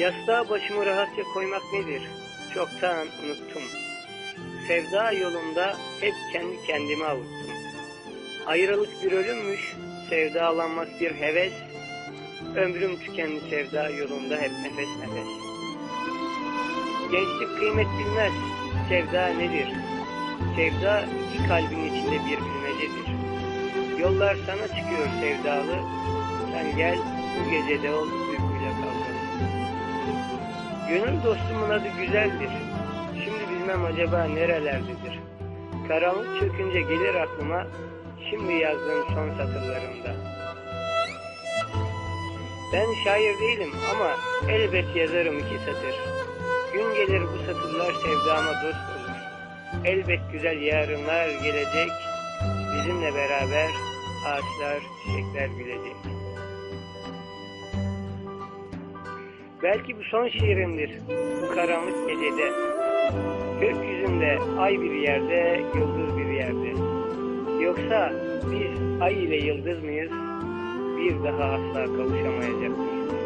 Yastığa başımı rahatça koymak nedir? Çoktan unuttum. Sevda yolunda hep kendi kendime avuttum. Ayrılık bir ölümmüş, sevdalanmak bir heves. Ömrüm tükendi sevda yolunda hep nefes nefes. Gençlik kıymet bilmez, sevda nedir? Sevda iki kalbin içinde bir bilmecedir. Yollar sana çıkıyor sevdalı, sen gel bu gecede ol kalkalı. Gönül dostumun adı güzeldir. Şimdi bilmem acaba nerelerdedir. Karanlık çökünce gelir aklıma şimdi yazdığım son satırlarımda. Ben şair değilim ama elbet yazarım iki satır. Gün gelir bu satırlar sevdama dost olur. Elbet güzel yarınlar gelecek. Bizimle beraber ağaçlar, çiçekler gülecek. Belki bu son şiirimdir bu karanlık gecede. Gökyüzünde ay bir yerde, yıldız bir yerde. Yoksa biz ay ile yıldız mıyız? Bir daha asla kavuşamayacak mıyız?